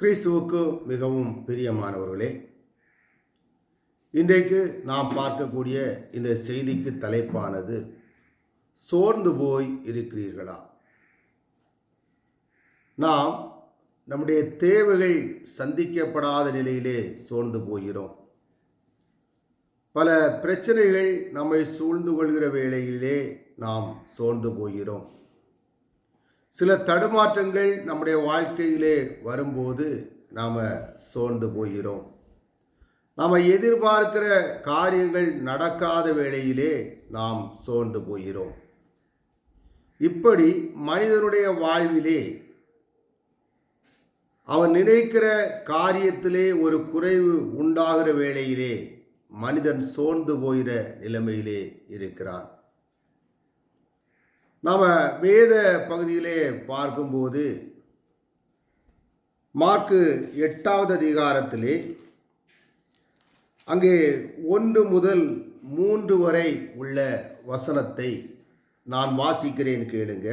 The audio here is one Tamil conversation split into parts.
கிறிஸ்துவுக்கு மிகவும் பிரியமானவர்களே இன்றைக்கு நாம் பார்க்கக்கூடிய இந்த செய்திக்கு தலைப்பானது சோர்ந்து போய் இருக்கிறீர்களா? நாம் நம்முடைய தேவைகள் சந்திக்கப்படாத நிலையிலே சோர்ந்து போகிறோம். பல பிரச்சனைகள் நம்மை சூழ்ந்து கொள்கிற வேளையிலே நாம் சோர்ந்து போகிறோம். சில தடுமாற்றங்கள் நம்முடைய வாழ்க்கையிலே வரும்போது நாம் சோர்ந்து போகிறோம். நாம் எதிர்பார்க்கிற காரியங்கள் நடக்காத வேளையிலே நாம் சோர்ந்து போகிறோம். இப்படி மனிதனுடைய வாழ்விலே அவன் நினைக்கிற காரியத்திலே ஒரு குறைவு உண்டாகிற வேளையிலே மனிதன் சோர்ந்து போகிற நிலைமையிலே இருக்கிறான். நாம் வேத பகுதியிலே பார்க்கும்போது மார்க்கு எட்டாவது அதிகாரத்திலே அங்கே ஒன்று முதல் மூன்று வரை உள்ள வசனத்தை நான் வாசிக்கிறேன் கேளுங்க.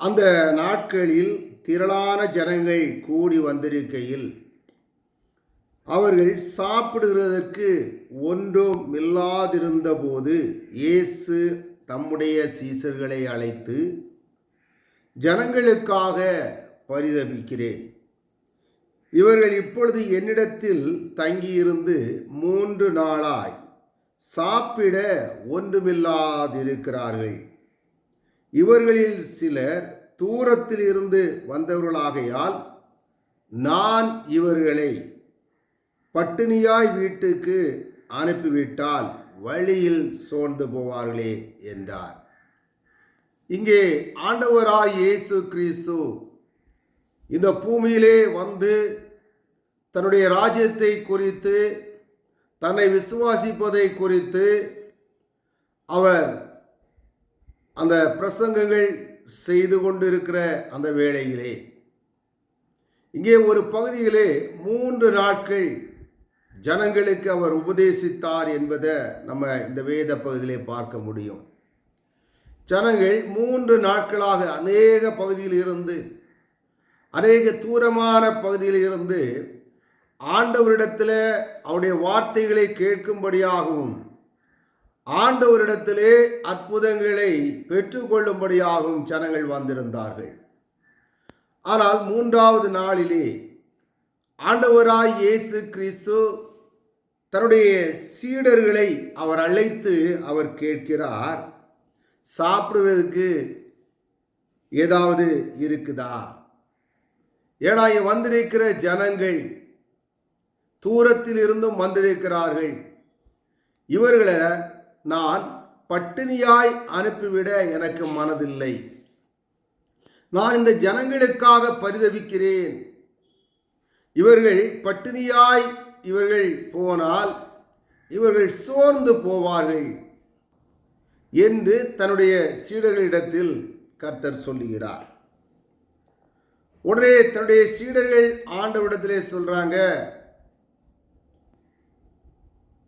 அந்த நாட்களில் திரளான ஜனங்கள் கூடி வந்திருக்கையில் அவர்கள் சாப்பிடுகிறதற்கு ஒன்றும் இல்லாதிருந்தபோது இயேசு தம்முடைய சீசர்களை அழைத்து ஜனங்களுக்காக பரிதபிக்கிறேன். இவர்கள் இப்பொழுது என்னிடத்தில் தங்கியிருந்து மூன்று நாளாய் சாப்பிட ஒன்றுமில்லாதிருக்கிறார்கள். இவர்களில் சிலர் தூரத்தில் இருந்து வந்தவர்களாகையால் நான் இவர்களை பட்டினியாய் வீட்டுக்கு அனுப்பிவிட்டால் வழியில் சோர்ந்து போவார்களே என்றார். இங்கே ஆண்டவராய் இயேசு கிறிஸ்து இந்த பூமியிலே வந்து தன்னுடைய ராஜ்யத்தை குறித்து தன்னை விசுவாசிப்பதை குறித்து அவர் அந்த பிரசங்கங்கள் செய்து கொண்டிருக்கிற அந்த வேளையிலே இங்கே ஒரு பகுதியிலே மூன்று நாட்கள் ஜனங்களுக்கு அவர் உபதேசித்தார் என்பதை நம்ம இந்த வேத பகுதியிலே பார்க்க முடியும். ஜனங்கள் மூன்று நாட்களாக அநேக பகுதியில் இருந்து அநேக தூரமான பகுதியில் இருந்து ஆண்டவரிடத்தில் அவருடைய வார்த்தைகளை கேட்கும்படியாகவும் ஆண்டவரிடத்திலே அற்புதங்களை பெற்றுக்கொள்ளும்படியாகவும் ஜனங்கள் வந்திருந்தார்கள். ஆனால் மூன்றாவது நாளிலே ஆண்டவராய் இயேசு கிறிஸ்து தன்னுடைய சீடர்களை அவர் அழைத்து அவர் கேட்கிறார் சாப்பிடுறதுக்கு ஏதாவது இருக்குதா? ஏன்னா வந்திருக்கிற ஜனங்கள் தூரத்தில் இருந்தும் வந்திருக்கிறார்கள். இவர்களை நான் பட்டினியாய் அனுப்பிவிட எனக்கு மனதில்லை. நான் இந்த ஜனங்களுக்காக பரிதவிக்கிறேன் இவர்கள் பட்டினியாய் இவர்கள் போனால் இவர்கள் சோர்ந்து போவார்கள் என்று தன்னுடைய சீடர்களிடத்தில் கர்த்தர் சொல்லுகிறார். உடனே தன்னுடைய சீடர்கள் ஆண்டவிடத்திலே சொல்றாங்க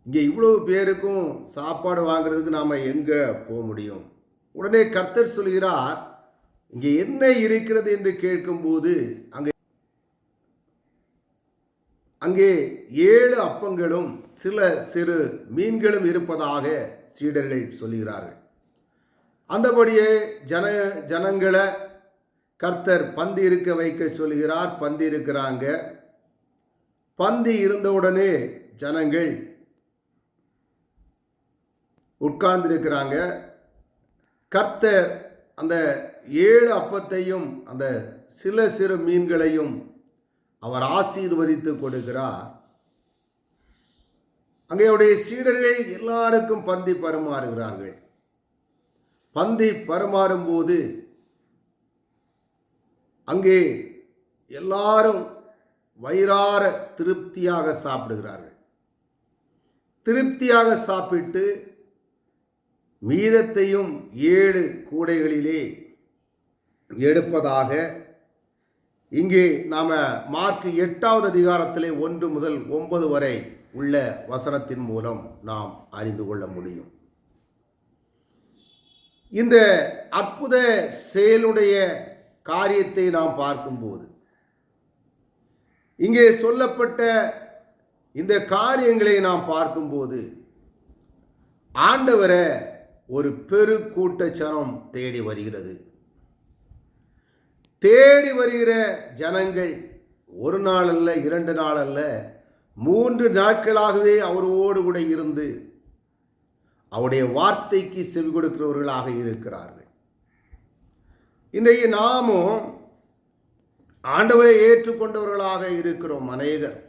இங்கே இவ்வளவு பேருக்கும் சாப்பாடு வாங்குறதுக்கு நாம் எங்கே போக முடியும்? உடனே கர்த்தர் சொல்கிறார் இங்கே என்ன இருக்கிறது? என்று கேட்கும்போது அங்கே அங்கே ஏழு அப்பங்களும் சில சிறு மீன்களும் இருப்பதாக சீடர்கள் சொல்லுகிறார்கள். அந்தபடியே ஜன ஜனங்களை கர்த்தர் பந்தி இருக்க வைக்க சொல்கிறார் பந்தி இருக்கிறாங்க. பந்தி இருந்தவுடனே ஜனங்கள் உட்கார்ந்திருக்கிறாங்க. கர்த்தர் அந்த ஏழு அப்பத்தையும் அந்த சில சிறு மீன்களையும் அவர் ஆசீர்வதித்து கொடுக்கிறார். அங்கே சீடர்கள் எல்லாருக்கும் பந்தி பரிமாறுகிறார்கள். பந்தி பரிமாறும்போது அங்கே எல்லாரும் வயிறார திருப்தியாக சாப்பிடுகிறார்கள். திருப்தியாக சாப்பிட்டு மீதத்தையும் ஏழு கூடைகளிலே எடுப்பதாக இங்கே நாம் மார்க் எட்டாவது அதிகாரத்திலே ஒன்று முதல் ஒன்பது வரை உள்ள வசனத்தின் மூலம் நாம் அறிந்து கொள்ள முடியும். இந்த அற்புத செயலுடைய காரியத்தை நாம் பார்க்கும்போது இங்கே சொல்லப்பட்ட இந்த காரியங்களை நாம் பார்க்கும்போது ஆண்டவரை ஒரு பெரு கூட்டச்சனம் தேடி வருகிறது. தேடி வருகிற ஜனங்கள் ஒரு நாள் அல்ல இரண்டு நாள் அல்ல மூன்று நாட்களாகவே அவரோடு கூட இருந்து அவருடைய வார்த்தைக்கு செவி கொடுக்கிறவர்களாக இருக்கிறார்கள். இன்றைக்கு நாமும் ஆண்டவரை ஏற்றுக்கொண்டவர்களாக இருக்கிறோம் அநேகர்.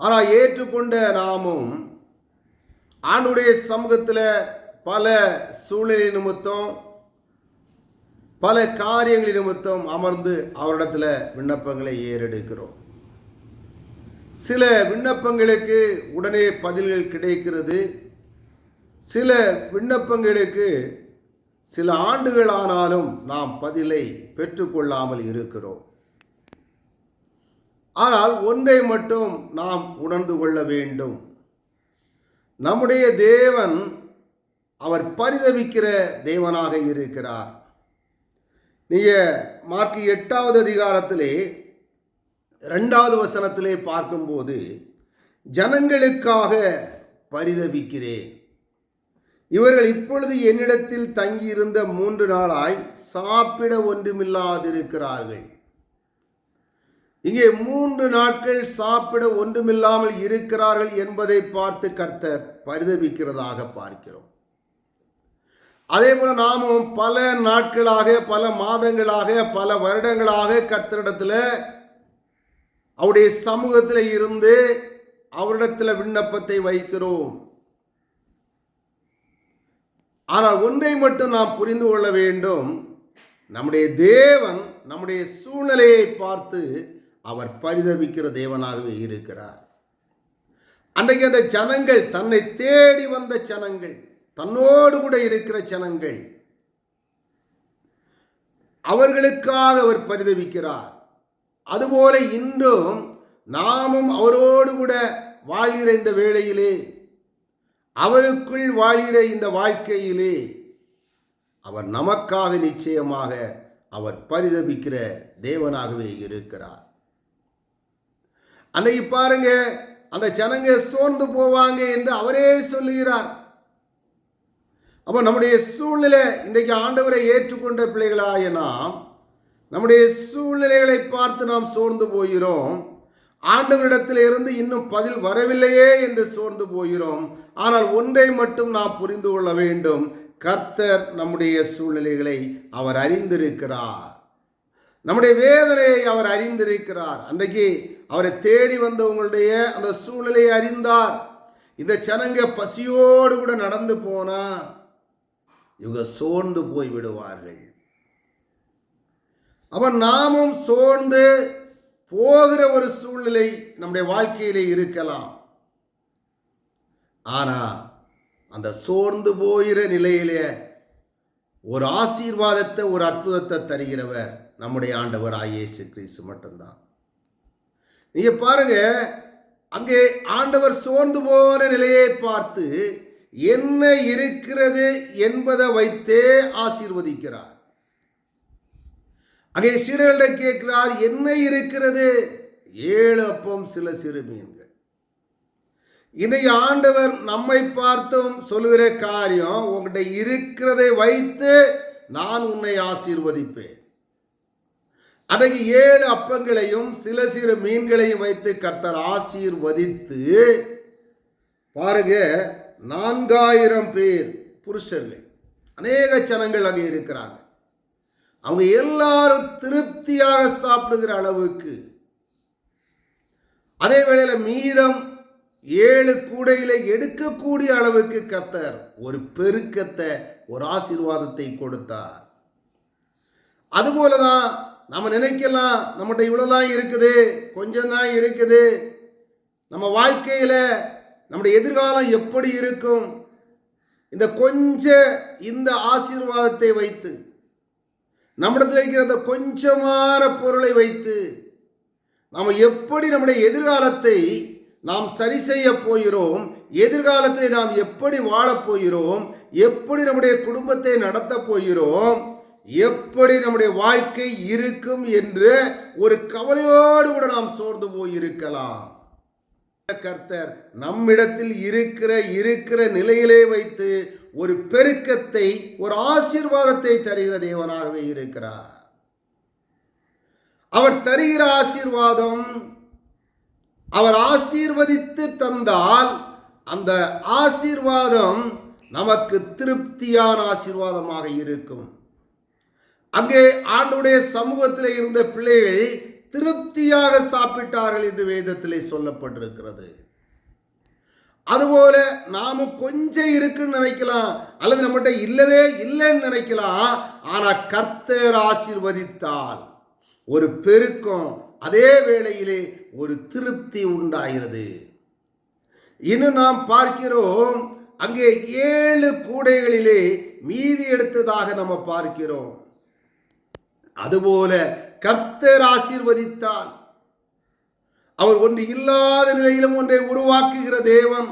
ஆனால் ஏற்றுக்கொண்ட நாமும் ஆண்டுடைய சமூகத்தில் பல சூழ்நிலை நிமித்தம் பல காரியங்கள் நிமித்தம் அமர்ந்து அவரிடத்துல விண்ணப்பங்களை ஏறெடுக்கிறோம். சில விண்ணப்பங்களுக்கு உடனே பதில்கள் கிடைக்கிறது. சில விண்ணப்பங்களுக்கு சில ஆண்டுகளானாலும் நாம் பதிலை பெற்றுக்கொள்ளாமல் இருக்கிறோம். ஆனால் ஒன்றை மட்டும் நாம் உணர்ந்து கொள்ள வேண்டும். நம்முடைய தேவன் அவர் பரிதவிக்கிற தேவனாக இருக்கிறார். நீங்கள் மார்க் எட்டாவது அதிகாரத்திலே ரெண்டாவது வசனத்திலே பார்க்கும்போது ஜனங்களுக்காக பரிதவிக்கிறேன் இவர்கள் இப்பொழுது என்னிடத்தில் தங்கியிருந்த மூன்று நாளாய் சாப்பிட ஒன்றுமில்லாதிருக்கிறார்கள். இங்கே மூன்று நாட்கள் சாப்பிட ஒன்றுமில்லாமல் இருக்கிறார்கள் என்பதை பார்த்து கர்த்தர் பரிதவிக்கிறதாக பார்க்கிறோம். அதே போல நாமும் பல நாட்களாக பல மாதங்களாக பல வருடங்களாக கர்த்தரிடத்தில் அவருடைய சமூகத்தில் இருந்து அவரிடத்தில் விண்ணப்பத்தை வைக்கிறோம். ஆனால் ஒன்றை மட்டும் நாம் புரிந்து கொள்ள வேண்டும். நம்முடைய தேவன் நம்முடைய சூழ்நிலையை பார்த்து அவர் பரிதவிக்கிற தேவனாகவே இருக்கிறார். அன்றைக்கு அந்த ஜனங்கள் தன்னை தேடி வந்த ஜனங்கள். தன்னோடு கூட இருக்கிற ஜனங்கள் அவர்களுக்காக அவர் பரிதவிக்கிறார். அதுபோல இன்றும் நாமும் அவரோடு கூட வாழ்கிற இந்த வேளையிலே அவருக்குள் வாழ்கிற இந்த வாழ்க்கையிலே அவர் நமக்காக நிச்சயமாக அவர் பரிதபிக்கிற தேவனாகவே இருக்கிறார். அன்னைக்கு பாருங்க அந்த ஜனங்க சோர்ந்து போவாங்க என்று அவரே சொல்லுகிறார். அப்போ நம்முடைய சூழ்நிலை இன்றைக்கு ஆண்டவரை ஏற்றுக்கொண்ட பிள்ளைகளாய நாம் நம்முடைய சூழ்நிலைகளை பார்த்து நாம் சோர்ந்து போகிறோம். ஆண்டவரிடத்தில் இருந்து இன்னும் பதில் வரவில்லையே என்று சோர்ந்து போகிறோம். ஆனால் ஒன்றை மட்டும் நாம் புரிந்து கொள்ள வேண்டும். கர்த்தர் நம்முடைய சூழ்நிலைகளை அவர் அறிந்திருக்கிறார். நம்முடைய வேதனையை அவர் அறிந்திருக்கிறார். அன்றைக்கு அவரை தேடி வந்தவங்களுடைய அந்த சூழ்நிலையை அறிந்தார். இந்த சனங்க பசியோடு கூட நடந்து போனால் இவங்க சோர்ந்து போய் விடுவார்கள் அவன் நாமும் சோர்ந்து போகிற ஒரு சூழ்நிலை நம்முடைய வாழ்க்கையிலே இருக்கலாம். ஆனா அந்த சோர்ந்து போகிற நிலையிலே ஒரு ஆசீர்வாதத்தை ஒரு அற்புதத்தை தருகிறவர் நம்முடைய ஆண்டவர் ஆயேசு கிறிஸ்து மட்டும்தான். நீங்க பாருங்க அங்கே ஆண்டவர் சோர்ந்து போன நிலையை பார்த்து என்ன இருக்கிறது என்பதை வைத்தே ஆசீர்வதிக்கிறார். அங்கே சீடர்களிடம் கேட்கிறார் என்ன இருக்கிறது? ஏழு அப்பம் சில சிறு மீன்கள் இதை ஆண்டவர் நம்மை பார்த்தும் சொல்லுகிற காரியம் உங்கள்கிட்ட இருக்கிறதை வைத்து நான் உன்னை ஆசீர்வதிப்பேன். அன்றைக்கு ஏழு அப்பங்களையும் சில சிறு மீன்களையும் வைத்து கர்த்தர் ஆசீர்வதித்து பாருங்க நான்காயிரம் பேர் புருஷர்கள். அநேக ஜனங்கள் அங்கே இருக்கிறாங்க. அவங்க எல்லாரும் திருப்தியாக சாப்பிடுகிற அளவுக்கு. அதே வேளையில் மீதம் ஏழு கூடையில எடுக்கக்கூடிய அளவுக்கு கத்தர் ஒரு பெருக்கத்தை ஒரு ஆசீர்வாதத்தை கொடுத்தார். அதுபோலதான் நம்ம நினைக்கலாம் நம்மகிட்ட இவ்வளோதான் இருக்குது கொஞ்சம் தான் இருக்குது. நம்ம வாழ்க்கையில் நம்முடைய எதிர்காலம் எப்படி இருக்கும்? இந்த கொஞ்ச இந்த ஆசீர்வாதத்தை வைத்து நம்மிடத்தில் இருக்கிற அந்த கொஞ்சமான பொருளை வைத்து நாம் எப்படி நம்முடைய எதிர்காலத்தை நாம் சரி செய்ய போகிறோம்? எதிர்காலத்தை நாம் எப்படி வாழப் போகிறோம்? எப்படி நம்முடைய குடும்பத்தை நடத்த போகிறோம்? எப்படி நம்முடைய வாழ்க்கை இருக்கும் என்று ஒரு கவலையோடு கூட நாம் சோர்ந்து போயிருக்கலாம். கர்த்தர் நம்மிடத்தில் இருக்கிற இருக்கிற நிலையிலே வைத்து ஒரு பெருக்கத்தை ஒரு ஆசீர்வாதத்தை தருகிற தேவனாகவே இருக்கிறார். அவர் தருகிற ஆசீர்வாதம் அவர் ஆசீர்வதித்து தந்தால் அந்த ஆசீர்வாதம் நமக்கு திருப்தியான ஆசீர்வாதமாக இருக்கும். அங்கே ஆண்டுடைய சமூகத்தில் இருந்த பிள்ளைகள் திருப்தியாக சாப்பிட்டார்கள் என்று வேதத்திலே சொல்லப்பட்டிருக்கிறது. அதுபோல நாம கொஞ்சம் இருக்குன்னு நினைக்கலாம் அல்லது நம்மகிட்ட இல்லவே இல்லைன்னு நினைக்கலாம் ஆனா கர்த்தர் ஆசிர்வதித்தால் ஒரு பெருக்கம் அதே வேளையிலே ஒரு திருப்தி உண்டாகிறது. இன்னும் நாம் பார்க்கிறோம் அங்கே ஏழு கூடைகளிலே மீதி எடுத்ததாக நம்ம பார்க்கிறோம். அதுபோல கர்த்தர் ஆசீர்வதித்தார். அவர் ஒன்று இல்லாத நிலையிலும் ஒன்றை உருவாக்குகிற தேவன்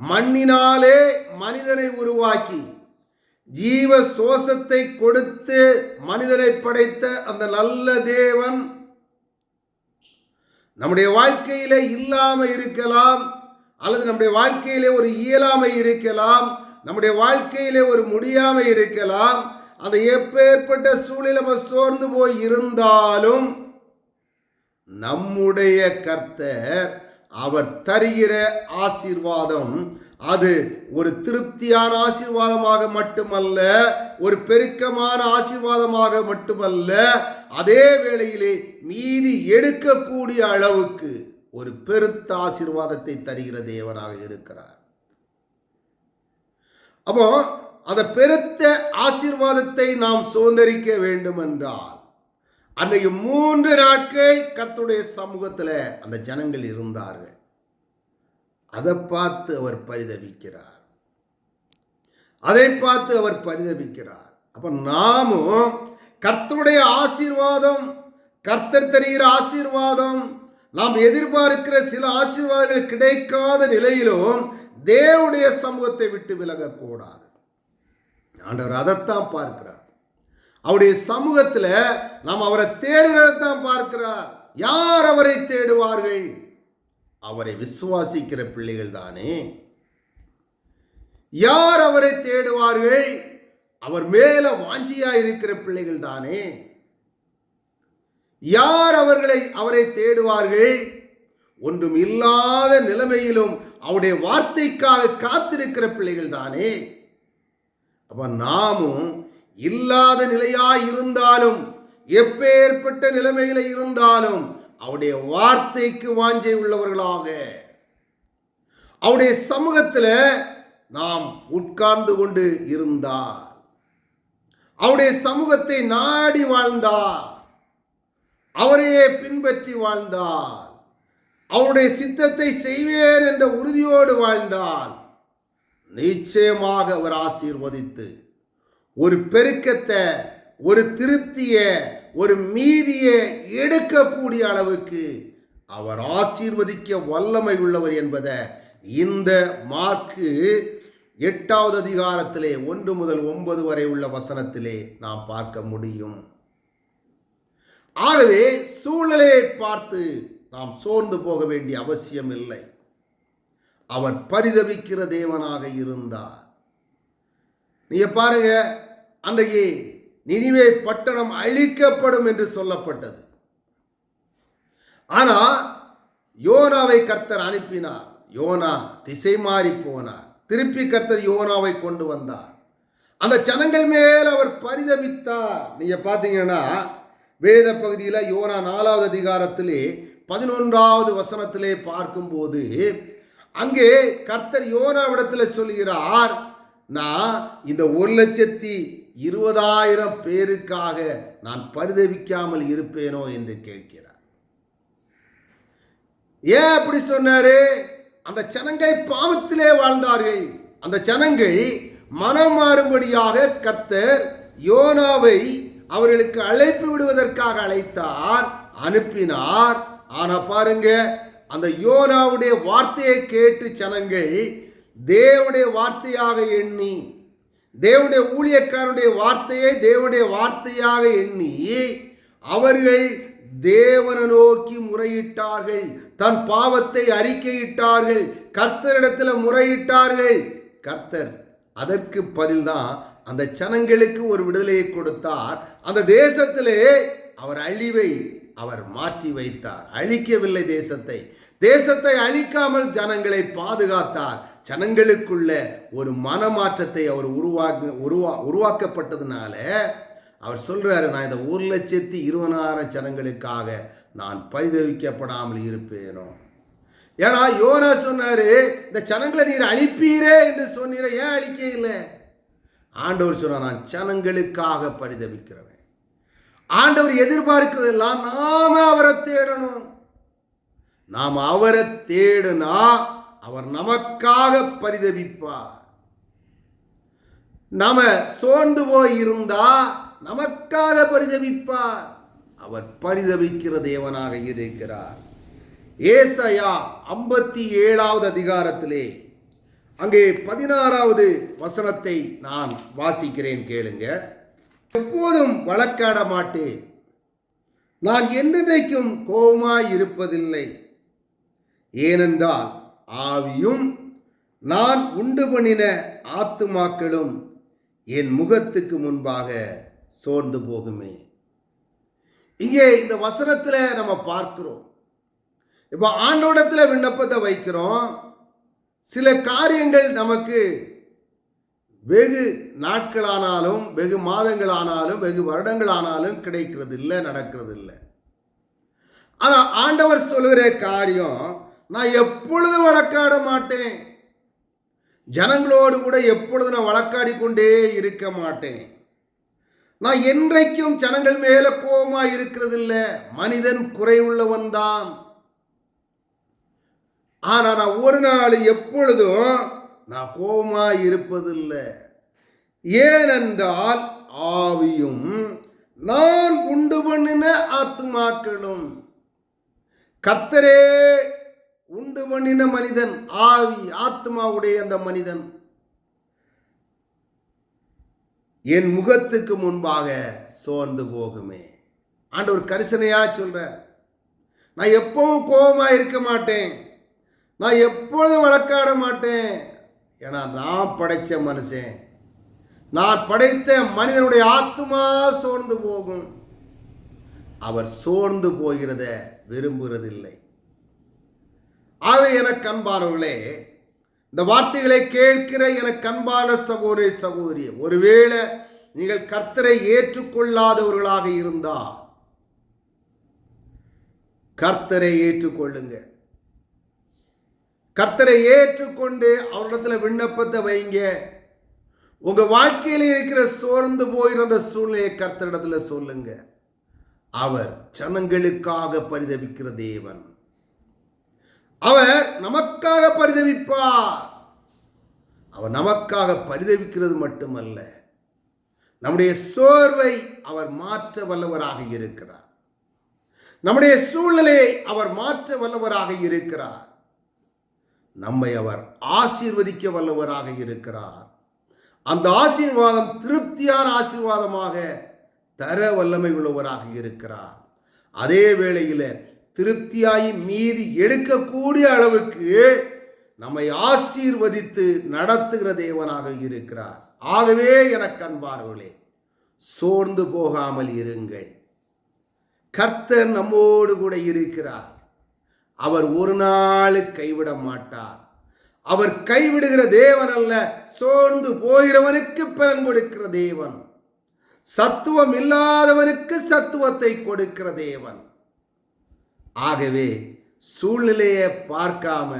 மண்ணினாலே மனிதனை உருவாக்கி ஜீவ சோசத்தை கொடுத்து மனிதனை படைத்த அந்த நல்ல தேவன் நம்முடைய வாழ்க்கையிலே இல்லாமல் இருக்கலாம் அல்லது நம்முடைய வாழ்க்கையிலே ஒரு இயலாமை இருக்கலாம் நம்முடைய வாழ்க்கையிலே ஒரு முடியாமை இருக்கலாம் அந்த எப்பேற்பட்ட சூழ்நிலை நம்ம சோர்ந்து போய் இருந்தாலும் நம்முடைய கர்த்தர் அவர் தருகிற ஆசீர்வாதம் அது ஒரு திருப்தியான ஆசீர்வாதமாக மட்டுமல்ல ஒரு பெருக்கமான ஆசீர்வாதமாக மட்டுமல்ல அதே வேளையிலே மீதி எடுக்கக்கூடிய அளவுக்கு ஒரு பெருத்த ஆசீர்வாதத்தை தருகிற தேவனாக இருக்கிறார். அப்போ அந்த பெருத்த ஆசீர்வாதத்தை நாம் சுதந்திரிக்க வேண்டும் என்றால் அன்றைக்கு மூன்று நாட்கள் கத்துடைய சமூகத்தில் அந்த ஜனங்கள் இருந்தார்கள். அதை பார்த்து அவர் பரிதவிக்கிறார் அதை பார்த்து அவர் பரிதவிக்கிறார் அப்ப நாமும் கர்த்தருடைய ஆசீர்வாதம் கர்த்தர் தருகிற ஆசீர்வாதம் நாம் எதிர்பார்க்கிற சில ஆசீர்வாதங்கள் கிடைக்காத நிலையிலும் தேவனுடைய சமூகத்தை விட்டு விலகக்கூடாது. ஆண்டவர் அதைத்தான் பார்க்கிறார். அவருடைய சமூகத்தில் நாம் அவரை தேடுகிறதான் பார்க்கிறார். யார் அவரை தேடுவார்கள்? அவரை விசுவாசிக்கிற பிள்ளைகள் தானே. யார் அவரை தேடுவார்கள்? அவர் மேல வாஞ்சியா இருக்கிற பிள்ளைகள் தானே. யார் அவர்களை அவரை தேடுவார்கள்? ஒன்றும் இல்லாத நிலைமையிலும் அவருடைய வார்த்தைக்காக காத்திருக்கிற பிள்ளைகள் தானே. அப்போ நாமும் இல்லாத நிலையாய் இருந்தாலும் எப்பேற்பட்ட நிலைமையில இருந்தாலும் அவருடைய வார்த்தைக்கு வாஞ்சை உள்ளவர்களாக. அவருடைய சமூகத்தில் நாம் உட்கார்ந்து கொண்டு இருந்தார் அவருடைய சமூகத்தை நாடி வாழ்ந்தார் அவரையே பின்பற்றி வாழ்ந்தார் அவருடைய சித்தத்தை செய்வேன் என்ற உறுதியோடு வாழ்ந்தான் நிச்சயமாக அவர் ஆசீர்வதித்து ஒரு பெருக்கத்தை ஒரு திருப்தியை ஒரு மீதியை எடுக்கக்கூடிய அளவுக்கு அவர் ஆசீர்வதிக்க வல்லமை உள்ளவர் என்பதை இந்த மார்க்கு எட்டாவது அதிகாரத்திலே ஒன்று முதல் ஒன்பது வரை உள்ள வசனத்திலே நாம் பார்க்க முடியும். ஆகவே சூழ்நிலையை பார்த்து நாம் சோர்ந்து போக வேண்டிய அவசியம் இல்லை அவர் பரிதவிக்கிற தேவனாக இருந்தார். நீங்க பாருங்க அன்றைக்கு நினைவே பட்டணம் அழிக்கப்படும் என்று சொல்லப்பட்டது. ஆனா யோனாவை கர்த்தர் அனுப்பினார். யோனா திசை மாறி போனார். திருப்பி கர்த்தர் யோனாவை கொண்டு வந்தார். அந்த ஜனங்கள் மேல் அவர் பரிதவித்தார். நீங்க பார்த்தீங்கன்னா வேத பகுதியில் யோனா நாலாவது அதிகாரத்திலே பதினொன்றாவது வசனத்திலே பார்க்கும்போது அங்கே கர்த்தர் யோனாவிடத்தில் சொல்கிறார் நான் இந்த ஒரு லட்சத்தி இருபதாயிரம் பேருக்காக நான் பரிதவிக்காமல் இருப்பேனோ என்று கேட்கிறார். ஏன் அப்படி சொன்னாரு? அந்த சனங்கை பாவத்திலே வாழ்ந்தார்கள். அந்த ஜனங்கள் மனம் மாறும்படியாக கர்த்தர் யோனாவை அவர்களுக்கு அழைப்பு விடுவதற்காக அழைத்தார் அனுப்பினார். ஆனா பாருங்க அந்த யோனாவுடைய வார்த்தையை கேட்டு ஜனங்கள் தேவனுடைய வார்த்தையாக எண்ணி தேவனுடைய ஊழியக்காரனுடைய வார்த்தையை தேவனுடைய வார்த்தையாக எண்ணி அவர்கள் தேவனை நோக்கி முறையிட்டார்கள் தன் பாவத்தை அறிக்கையிட்டார்கள் கர்த்தரிடத்தில் முறையிட்டார்கள். கர்த்தர் அதற்கு பதில்தான் அந்த ஜனங்களுக்கு ஒரு விடுதலையை கொடுத்தார். அந்த தேசத்திலே அவர் அழிவை அவர் மாற்றி வைத்தார். அழிக்கவில்லை தேசத்தை. தேசத்தை அழிக்காமல் ஜனங்களை பாதுகாத்தார். ஜனங்களுக்குள்ள ஒரு மனமாற்றத்தை அவர் உருவாக்க உருவா உருவாக்கப்பட்டதுனால அவர் சொல்றாரு நான் இந்த ஒரு லட்சத்தி இருபதாயிரம் ஜனங்களுக்காக நான் பரிதவிக்கப்படாமல் இருப்பேனோ? ஏன்னா யோனா சொன்னாரு இந்த ஜனங்களை நீர் அழிப்பீரே என்று சொன்னீர ஏன் அழிக்க இல்லை? ஆண்டவர் சொன்னார் நான் ஜனங்களுக்காக பரிதவிக்கிறவன். ஆண்டவர் எதிர்பார்க்கிறதெல்லாம் நாம அவரை தேடணும். நாம் அவரை தேடுனா அவர் நமக்காக பரிதவிப்பார் நாம சோர்ந்து போய் இருந்தா நமக்காக பரிதவிப்பார் அவர் பரிதவிக்கிற தேவனாக இருக்கிறார். ஏசையா ஐம்பத்தி ஏழாவது அதிகாரத்திலே அங்கே பதினாறாவது வசனத்தை நான் வாசிக்கிறேன் கேளுங்க. எப்போதும் வழக்காட மாட்டேன். நான் என்றைக்கும் கோபமாய் இருப்பதில்லை. ஏனென்றால் ஆவியும் நான் உண்டு பண்ணின ஆத்துமாக்களும் என் முகத்துக்கு முன்பாக சோர்ந்து போகுமே. இங்கே இந்த வசனத்தில் நம்ம பார்க்கிறோம். இப்போ ஆண்டோடத்தில் விண்ணப்பத்தை வைக்கிறோம். சில காரியங்கள் நமக்கு வெகு நாட்களானாலும் வெகு மாதங்களானாலும் வெகு வருடங்களானாலும் கிடைக்கிறது இல்லை நடக்கிறது இல்லை ஆனால் ஆண்டவர் சொல்லுகிற காரியம் நான் எப்பொழுதும் வழக்காட மாட்டேன். ஜனங்களோடு கூட எப்பொழுது நான் வழக்காடி கொண்டே இருக்க மாட்டேன். நான் என்றைக்கும் ஜனங்கள் மேல கோபமா இருக்கிறது இல்ல மனிதன் குறைவுள்ளவன் தான். ஆனா நான் ஒரு நாள் எப்பொழுதும் நான் கோபமா இருப்பதில்லை. ஏனென்றால் ஆவியும் நான் உண்டு பண்ணின ஆத்துமாக்களும். கத்தரே உண்டு பண்ணின மனிதன் ஆவி ஆத்மாவுடைய அந்த மனிதன். என் முகத்துக்கு முன்பாக சோர்ந்து போகுமே. ஆண்டவர் கரிசனையா சொல்ற நான் எப்பவும் கோபமாக இருக்க மாட்டேன் நான் எப்பொழுதும் வழக்காட மாட்டேன். ஏன்னா நான் படைத்த மனுஷன் நான் படைத்த மனிதனுடைய ஆத்மா சோர்ந்து போகும். அவர் சோர்ந்து போகிறத விரும்புகிறதில்லை. ஆகவே எனக்கு அன்பானவர்களே இந்த வார்த்தைகளை கேட்கிற எனக்கு அன்பான சகோதரி சகோதரி ஒருவேளை நீங்கள் கர்த்தரை ஏற்றுக்கொள்ளாதவர்களாக இருந்தால் கர்த்தரை ஏற்றுக்கொள்ளுங்க கர்த்தரை ஏற்றுக்கொண்டு அவரிடத்துல விண்ணப்பத்தை வைங்க. உங்க வாழ்க்கையில் இருக்கிற சோர்ந்து போயிருந்த சூழ்நிலையை கர்த்தரிடத்துல சொல்லுங்க. அவர் ஜனங்களுக்காக பரிதவிக்கிற தேவன். அவர் நமக்காக பரிதவிப்பார். அவர் நமக்காக பரிதவிக்கிறது மட்டுமல்ல நம்முடைய சோர்வை அவர் மாற்ற வல்லவராக இருக்கிறார். நம்முடைய சூழ்நிலையை அவர் மாற்ற வல்லவராக இருக்கிறார். நம்மை அவர் ஆசீர்வதிக்க வல்லவராக இருக்கிறார். அந்த ஆசீர்வாதம் திருப்தியான ஆசீர்வாதமாக தர வல்லமை உள்ளவராக இருக்கிறார். அதே வேளையில் திருப்தியாகி மீதி எடுக்கக்கூடிய அளவுக்கு நம்மை ஆசீர்வதித்து நடத்துகிற தேவனாக இருக்கிறார். ஆகவே எனக்கு அன்பார்களே சோர்ந்து போகாமல் இருங்கள். கர்த்தர் நம்மோடு கூட இருக்கிறார். அவர் ஒரு நாள் கைவிட மாட்டார். அவர் கைவிடுகிற தேவன் அல்ல சோர்ந்து போகிறவனுக்கு பலன் கொடுக்கிற தேவன். சத்துவம் இல்லாதவனுக்கு சத்துவத்தை கொடுக்கிற தேவன். ஆகவே சூழ்நிலையை பார்க்காம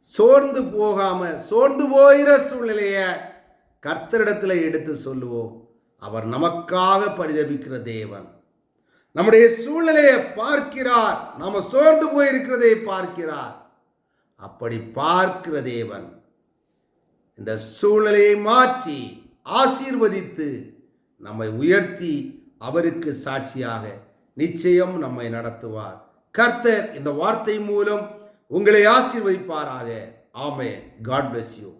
சோர்ந்து போகாம சோர்ந்து போகிற சூழ்நிலையை கர்த்தரிடத்தில் எடுத்து சொல்லுவோம். அவர் நமக்காக பரிதபிக்கிற தேவன். நம்முடைய சூழ்நிலையை பார்க்கிறார். நாம் சோர்ந்து போயிருக்கிறதை பார்க்கிறார். அப்படி பார்க்கிற தேவன் இந்த சூழ்நிலையை மாற்றி ஆசீர்வதித்து நம்மை உயர்த்தி அவருக்கு சாட்சியாக நிச்சயம் நம்மை நடத்துவார். கர்த்தர் இந்த வார்த்தை மூலம் உங்களை ஆசீர்வதிப்பாராக. ஆமே காட் பிளஸ் யூ